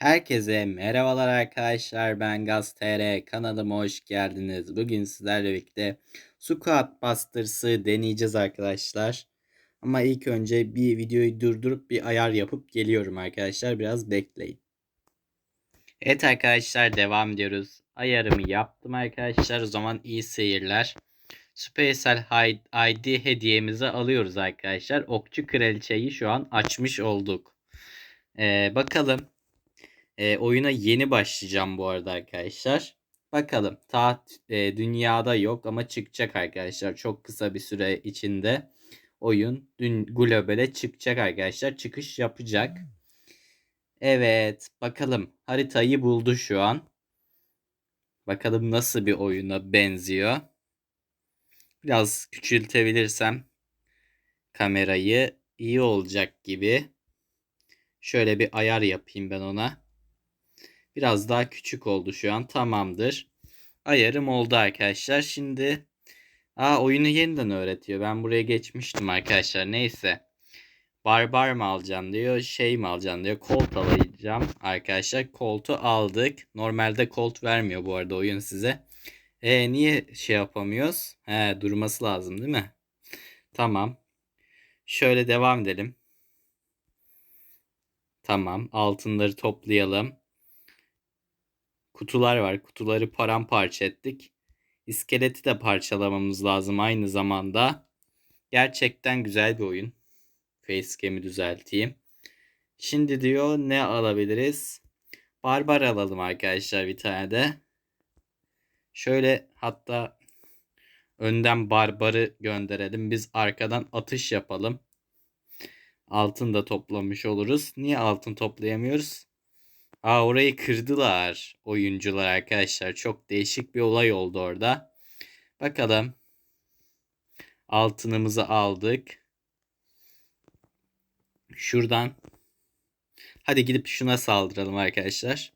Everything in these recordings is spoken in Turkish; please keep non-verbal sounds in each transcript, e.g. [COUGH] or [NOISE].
Herkese merhabalar arkadaşlar ben Gaz TR kanalıma hoş geldiniz. Bugün sizlerle birlikte Squat Busters'ı deneyeceğiz arkadaşlar. Ama ilk önce bir videoyu durdurup bir ayar yapıp geliyorum arkadaşlar. Biraz bekleyin. Evet arkadaşlar devam ediyoruz. Ayarımı yaptım arkadaşlar. O zaman iyi seyirler. Supercell ID hediyemizi alıyoruz arkadaşlar. Okçu Kraliçeyi şu an açmış olduk. Ee, bakalım e, oyuna yeni başlayacağım bu arada arkadaşlar. Bakalım. Taht e, dünyada yok ama çıkacak arkadaşlar. Çok kısa bir süre içinde oyun dün globale çıkacak arkadaşlar. Çıkış yapacak. Evet. Bakalım. Haritayı buldu şu an. Bakalım nasıl bir oyuna benziyor. Biraz küçültebilirsem kamerayı iyi olacak gibi. Şöyle bir ayar yapayım ben ona. Biraz daha küçük oldu şu an. Tamamdır. Ayarım oldu arkadaşlar. Şimdi Aa, oyunu yeniden öğretiyor. Ben buraya geçmiştim arkadaşlar. Neyse. Barbar mı alacağım diyor. Şey mi alacağım diyor. Colt alacağım arkadaşlar. Colt'u aldık. Normalde Colt vermiyor bu arada oyun size. E niye şey yapamıyoruz? He durması lazım değil mi? Tamam. Şöyle devam edelim. Tamam. Altınları toplayalım. Kutular var. Kutuları paramparça ettik. İskeleti de parçalamamız lazım aynı zamanda. Gerçekten güzel bir oyun. Facecam'i düzelteyim. Şimdi diyor ne alabiliriz? Barbar alalım arkadaşlar bir tane de. Şöyle hatta önden barbarı gönderelim. Biz arkadan atış yapalım. Altın da toplamış oluruz. Niye altın toplayamıyoruz? Aa orayı kırdılar oyuncular arkadaşlar. Çok değişik bir olay oldu orada. Bakalım. Altınımızı aldık. Şuradan. Hadi gidip şuna saldıralım arkadaşlar.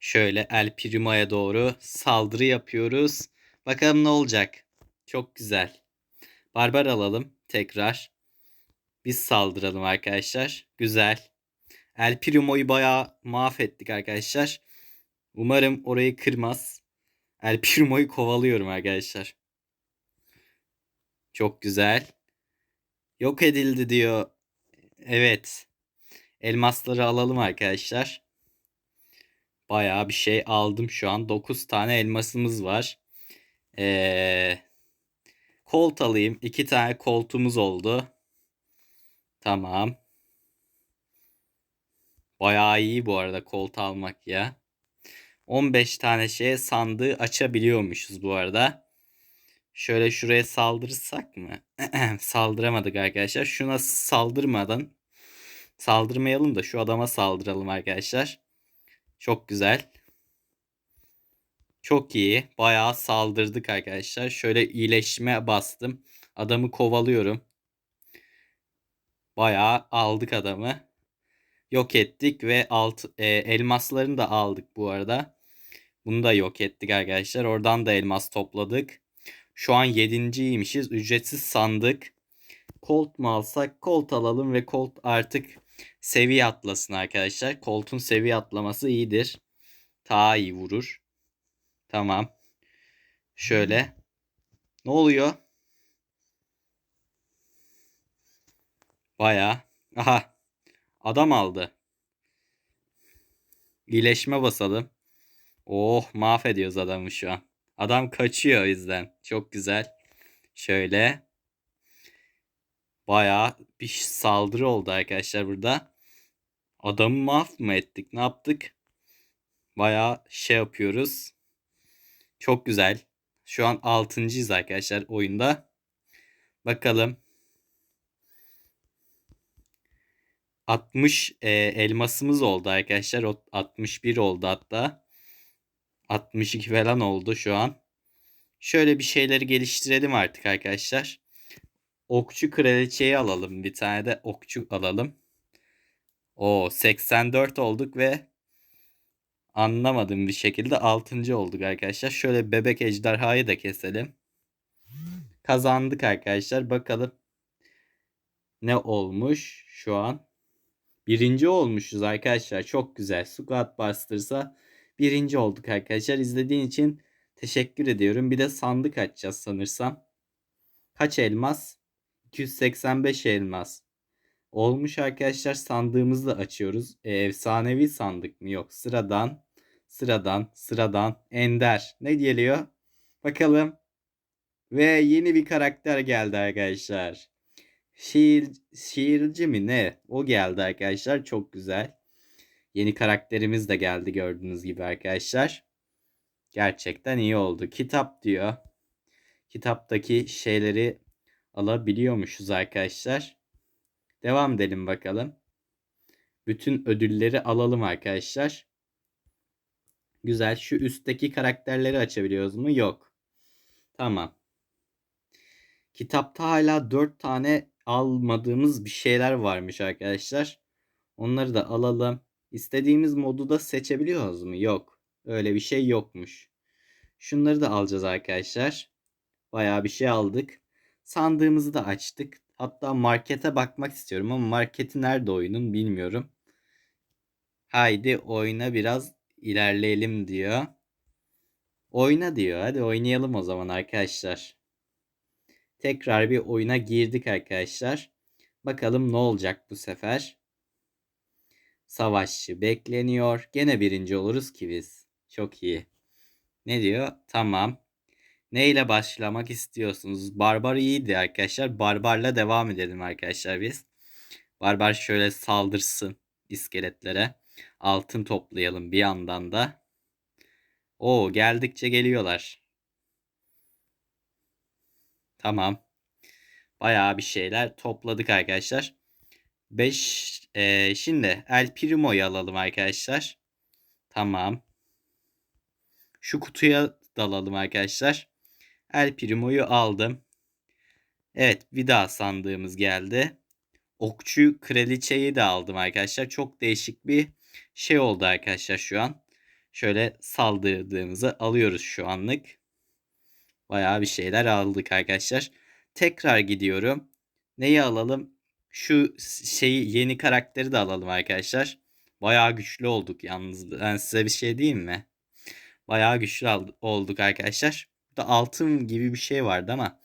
Şöyle El Primo'ya doğru saldırı yapıyoruz. Bakalım ne olacak. Çok güzel. Barbar alalım tekrar. Biz saldıralım arkadaşlar. Güzel. El Primo'yu bayağı mahvettik arkadaşlar. Umarım orayı kırmaz. El Primo'yu kovalıyorum arkadaşlar. Çok güzel. Yok edildi diyor. Evet. Elmasları alalım arkadaşlar. Bayağı bir şey aldım şu an. 9 tane elmasımız var. Ee, kolt alayım. 2 tane koltumuz oldu. Tamam. Bayağı iyi bu arada kolt almak ya. 15 tane şeye sandığı açabiliyormuşuz bu arada. Şöyle şuraya saldırırsak mı? [CLEARS THROAT] Saldıramadık arkadaşlar. Şuna saldırmadan saldırmayalım da şu adama saldıralım arkadaşlar. Çok güzel. Çok iyi. Bayağı saldırdık arkadaşlar. Şöyle iyileşme bastım. Adamı kovalıyorum. Bayağı aldık adamı yok ettik ve alt e, elmaslarını da aldık bu arada. Bunu da yok ettik arkadaşlar. Oradan da elmas topladık. Şu an yedinciymişiz. Ücretsiz sandık. Colt mu alsak? Colt alalım ve Colt artık seviye atlasın arkadaşlar. Colt'un seviye atlaması iyidir. Daha iyi vurur. Tamam. Şöyle. Ne oluyor? Baya. Aha. Adam aldı. İyileşme basalım. Oh mahvediyoruz adamı şu an. Adam kaçıyor o. Çok güzel. Şöyle. Baya bir saldırı oldu arkadaşlar burada. Adamı mahv mı ettik? Ne yaptık? Baya şey yapıyoruz. Çok güzel. Şu an 6.'yız arkadaşlar oyunda. Bakalım 60 e, elmasımız oldu arkadaşlar. O 61 oldu hatta. 62 falan oldu şu an. Şöyle bir şeyleri geliştirelim artık arkadaşlar. Okçu kraliçeyi alalım. Bir tane de okçu alalım. O 84 olduk ve anlamadım bir şekilde 6. olduk arkadaşlar. Şöyle bebek ejderhayı da keselim. Kazandık arkadaşlar. Bakalım ne olmuş şu an. Birinci olmuşuz arkadaşlar. Çok güzel. Squad Busters'a birinci olduk arkadaşlar. İzlediğin için teşekkür ediyorum. Bir de sandık açacağız sanırsam. Kaç elmas? 285 elmas. Olmuş arkadaşlar sandığımızı da açıyoruz. E, efsanevi sandık mı? Yok. Sıradan, sıradan, sıradan, ender. Ne geliyor? Bakalım. Ve yeni bir karakter geldi arkadaşlar. Şiir, şiirci mi ne? O geldi arkadaşlar. Çok güzel. Yeni karakterimiz de geldi gördüğünüz gibi arkadaşlar. Gerçekten iyi oldu. Kitap diyor. Kitaptaki şeyleri alabiliyormuşuz arkadaşlar. Devam edelim bakalım. Bütün ödülleri alalım arkadaşlar. Güzel. Şu üstteki karakterleri açabiliyoruz mu? Yok. Tamam. Kitapta hala 4 tane almadığımız bir şeyler varmış arkadaşlar. Onları da alalım. İstediğimiz modu da seçebiliyoruz mu? Yok. Öyle bir şey yokmuş. Şunları da alacağız arkadaşlar. Bayağı bir şey aldık. Sandığımızı da açtık. Hatta markete bakmak istiyorum ama marketi nerede oyunun bilmiyorum. Haydi oyuna biraz ilerleyelim diyor. Oyna diyor. Hadi oynayalım o zaman arkadaşlar. Tekrar bir oyuna girdik arkadaşlar. Bakalım ne olacak bu sefer. Savaşçı bekleniyor. Gene birinci oluruz ki biz. Çok iyi. Ne diyor? Tamam. Ne ile başlamak istiyorsunuz? Barbar iyiydi arkadaşlar. Barbarla devam edelim arkadaşlar biz. Barbar şöyle saldırsın iskeletlere. Altın toplayalım bir yandan da. Oo geldikçe geliyorlar. Tamam. Bayağı bir şeyler topladık arkadaşlar. 5 e, şimdi El Primo'yu alalım arkadaşlar. Tamam. Şu kutuya dalalım arkadaşlar. El Primo'yu aldım. Evet daha sandığımız geldi. Okçu kraliçeyi de aldım arkadaşlar. Çok değişik bir şey oldu arkadaşlar şu an. Şöyle saldırdığımızı alıyoruz şu anlık. Bayağı bir şeyler aldık arkadaşlar. Tekrar gidiyorum. Neyi alalım? Şu şeyi yeni karakteri de alalım arkadaşlar. Bayağı güçlü olduk yalnız. Ben size bir şey diyeyim mi? Bayağı güçlü olduk arkadaşlar. Burada altın gibi bir şey vardı ama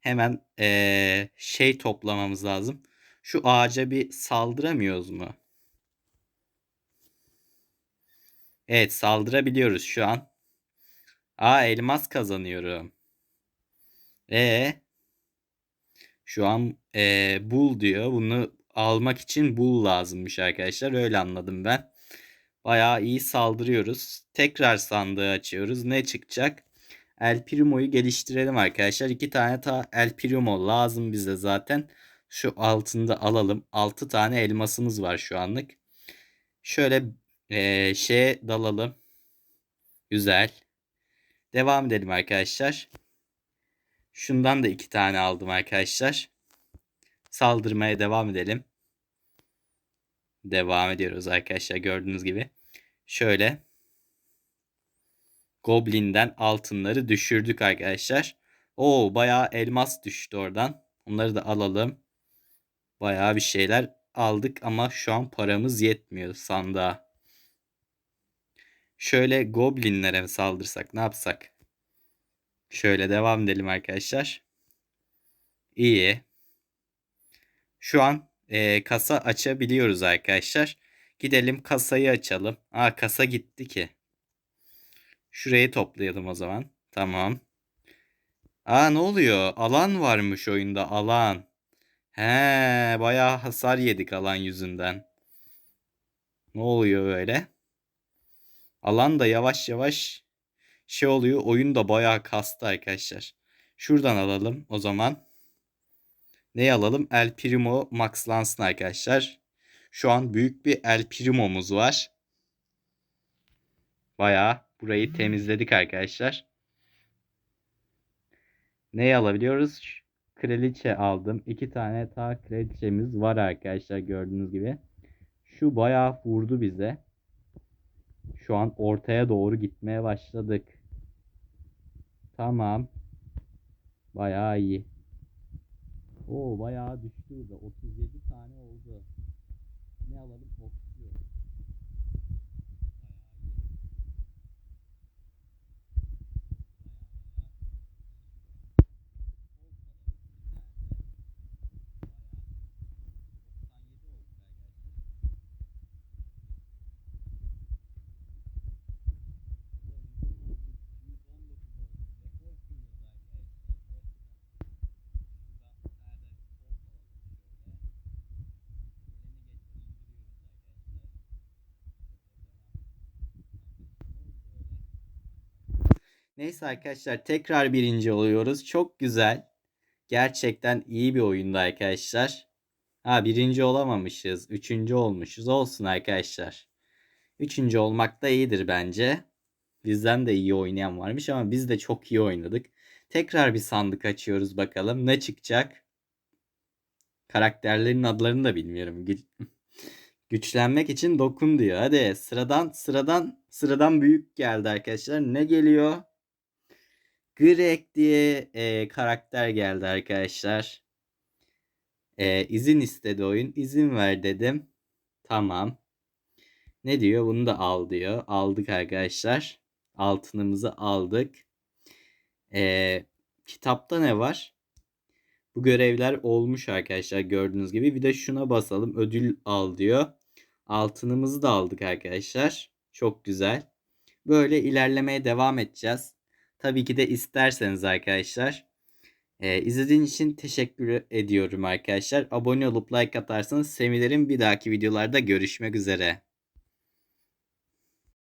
hemen ee, şey toplamamız lazım. Şu ağaca bir saldıramıyoruz mu? Evet saldırabiliyoruz şu an. Aa elmas kazanıyorum. E şu an e, bul diyor. Bunu almak için bul lazımmış arkadaşlar. Öyle anladım ben. Bayağı iyi saldırıyoruz. Tekrar sandığı açıyoruz. Ne çıkacak? El Primo'yu geliştirelim arkadaşlar. İki tane ta El Primo lazım bize zaten. Şu altında alalım. 6 tane elmasımız var şu anlık. Şöyle e, şeye dalalım. Güzel. Devam edelim arkadaşlar. Şundan da iki tane aldım arkadaşlar. Saldırmaya devam edelim. Devam ediyoruz arkadaşlar gördüğünüz gibi. Şöyle. Goblin'den altınları düşürdük arkadaşlar. Oo bayağı elmas düştü oradan. Onları da alalım. Bayağı bir şeyler aldık ama şu an paramız yetmiyor sandığa. Şöyle goblinlere saldırsak ne yapsak? Şöyle devam edelim arkadaşlar. İyi. Şu an e, kasa açabiliyoruz arkadaşlar. Gidelim kasayı açalım. Aa kasa gitti ki. Şurayı toplayalım o zaman. Tamam. Aa ne oluyor? Alan varmış oyunda alan. He bayağı hasar yedik alan yüzünden. Ne oluyor böyle? Alan da yavaş yavaş şey oluyor. Oyun da bayağı kastı arkadaşlar. Şuradan alalım o zaman. Neyi alalım? El Primo maxlansın arkadaşlar. Şu an büyük bir El Primo'muz var. Bayağı burayı temizledik arkadaşlar. Neyi alabiliyoruz? Kraliçe aldım. İki tane ta kraliçemiz var arkadaşlar gördüğünüz gibi. Şu bayağı vurdu bize. Şu an ortaya doğru gitmeye başladık. Tamam. Bayağı iyi. Oo bayağı düştü burada. 37 tane oldu. Ne alalım Neyse arkadaşlar tekrar birinci oluyoruz. Çok güzel. Gerçekten iyi bir oyundu arkadaşlar. Ha birinci olamamışız. Üçüncü olmuşuz. Olsun arkadaşlar. Üçüncü olmak da iyidir bence. Bizden de iyi oynayan varmış ama biz de çok iyi oynadık. Tekrar bir sandık açıyoruz bakalım. Ne çıkacak? Karakterlerin adlarını da bilmiyorum. Gü- [LAUGHS] Güçlenmek için dokun diyor. Hadi sıradan sıradan sıradan büyük geldi arkadaşlar. Ne geliyor? Greg diye e, karakter geldi arkadaşlar. E, izin istedi oyun. İzin ver dedim. Tamam. Ne diyor? Bunu da al diyor. Aldık arkadaşlar. Altınımızı aldık. E, kitapta ne var? Bu görevler olmuş arkadaşlar gördüğünüz gibi. Bir de şuna basalım. Ödül al diyor. Altınımızı da aldık arkadaşlar. Çok güzel. Böyle ilerlemeye devam edeceğiz. Tabii ki de isterseniz arkadaşlar. Ee, izlediğiniz için teşekkür ediyorum arkadaşlar. Abone olup like atarsanız sevinirim. Bir dahaki videolarda görüşmek üzere.